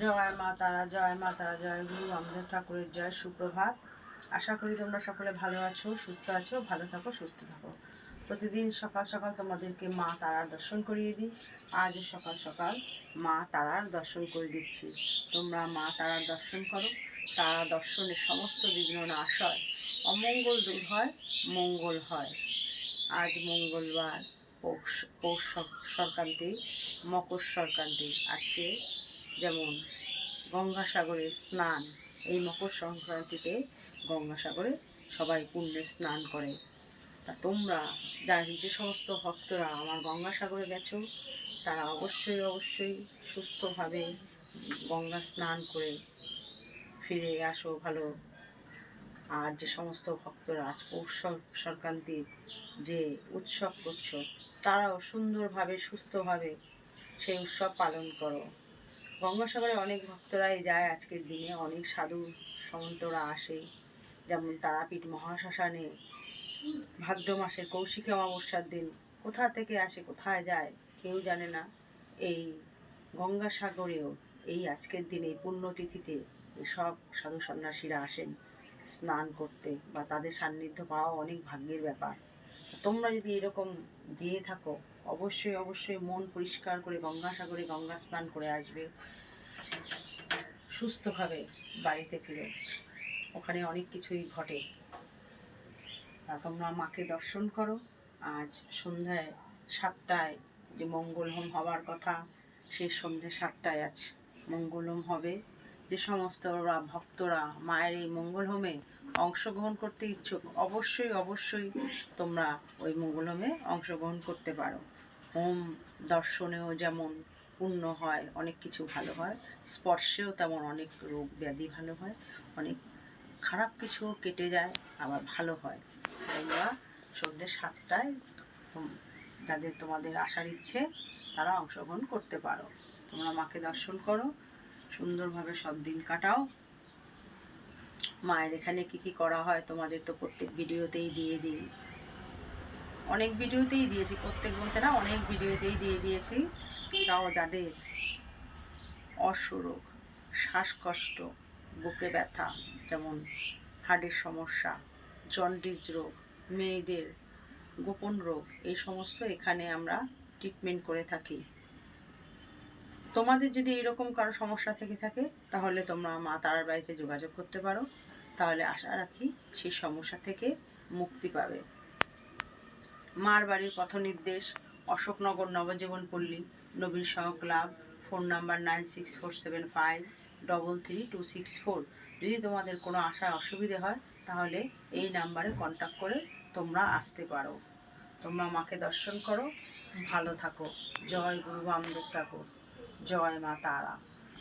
জয় মা তারা, জয় মা তারা, জয় গুরু আমাদের ঠাকুরের জয়, সুপ্রভাত। আশা করি তোমরা সকলে ভালো আছো, সুস্থ আছো, ভালো থাকো, সুস্থ থাকো। প্রতিদিন সকাল সকাল তোমাদেরকে মা তারার দর্শন করিয়ে দিই। আজ সকাল সকাল মা তারার দর্শন করে দিচ্ছি। তোমরা মা তারার দর্শন করো। তারা দর্শনে সমস্ত বিঘ্ন নাশ হয়। অমঙ্গল দূর হয়, মঙ্গল হয়। আজ মঙ্গলবার পৌষ পৌষ সংক্রান্তি, মকর সংক্রান্তি। আজকে যেমন গঙ্গাসাগরে স্নান, এই মকর সংক্রান্তিতে গঙ্গাসাগরে সবাই পুণ্যে স্নান করে। তা তোমরা যারা যে সমস্ত ভক্তরা আমার গঙ্গাসাগরে গেছো, তারা অবশ্যই অবশ্যই সুস্থভাবে গঙ্গা স্নান করে ফিরে আসো ভালো। আর যে সমস্ত ভক্তরা আজ পৌষ সংক্রান্তির যে উৎসব করছ, তারাও সুন্দরভাবে, সুস্থভাবে সেই উৎসব পালন করো। গঙ্গাসাগরে অনেক ভক্তরাই যায় আজকের দিনে, অনেক সাধু সমন্তরা আসে, যেমন তারাপীঠ মহাশ্মশানে, ভাদ্র মাসের কৌশিকী অমাবস্যার দিন, কোথা থেকে আসে, কোথায় যায়, কেউ জানে না। এই গঙ্গাসাগরেও এই আজকের দিনে পুণ্যতিথিতে সব সাধু সন্ন্যাসীরা আসেন স্নান করতে বা তাদের সান্নিধ্য পাওয়া অনেক ভাগ্যের ব্যাপার। তোমরা যদি এরকম যেয়ে থাকো, অবশ্যই অবশ্যই মন পরিষ্কার করে গঙ্গাসাগরে গঙ্গা স্নান করে আসবে। সুস্থভাবে বাড়িতে ফিরে। ওখানে অনেক কিছুই ঘটে। তা তোমরা মাকে দর্শন করো। আজ সন্ধ্যায় সাতটায় যে মঙ্গল হোম হওয়ার কথা সেই সন্ধ্যে সাতটায় আজ মঙ্গল হোম হবে। যে সমস্ত ভক্তরা মায়ের এই মঙ্গল হোমে অংশগ্রহণ করতে ইচ্ছুক, অবশ্যই অবশ্যই তোমরা ওই মঙ্গল হোমে অংশগ্রহণ করতে পারো। হোম দর্শনেও যেমন পূর্ণ হয়, অনেক কিছু ভালো হয়। স্পর্শেও তেমন অনেক রোগ ব্যাধি ভালো হয়, অনেক খারাপ কিছু কেটে যায়, আবার ভালো হয়। তোমরা সন্ধ্যে সাতটায় যাদের তোমাদের আসার ইচ্ছে, তারা অংশগ্রহণ করতে পারো। তোমরা মাকে দর্শন করো সুন্দরভাবে সব দিন কাটাও। মায়ের এখানে কি কি করা হয় তোমাদের তো প্রত্যেক ভিডিওতেই দিয়ে দিই। অনেক ভিডিওতেই দিয়েছি, প্রত্যেক বলতে না অনেক ভিডিওতেই দিয়ে দিয়েছি। তাও যাদের অসুরোগ, শ্বাসকষ্ট, বুকে ব্যথা, যেমন হার্টের সমস্যা, জন্ডিস রোগ, মেয়েদের গোপন রোগ, এই সমস্ত এখানে আমরা ট্রিটমেন্ট করে থাকি। তোমাদের যদি এরকম কারও সমস্যা থেকে থাকে, তাহলে তোমরা মা তারার বাড়িতে যোগাযোগ করতে পারো। তাহলে আশা রাখি সেই সমস্যা থেকে মুক্তি পাবে। মার বাড়ির পথ নির্দেশ, অশোকনগর নবজীবন পল্লী, নবীন সহ club, phone number nine six four seven five double three two six four. যদি তোমাদের কোনো আসার অসুবিধে হয়, তাহলে এই নাম্বারে কন্ট্যাক্ট করে তোমরা আসতে পারো। তোমরা মাকে দর্শন করো। ভালো থাকো। জয় গুরু বামদেব ঠাকুর। জয় মা তারা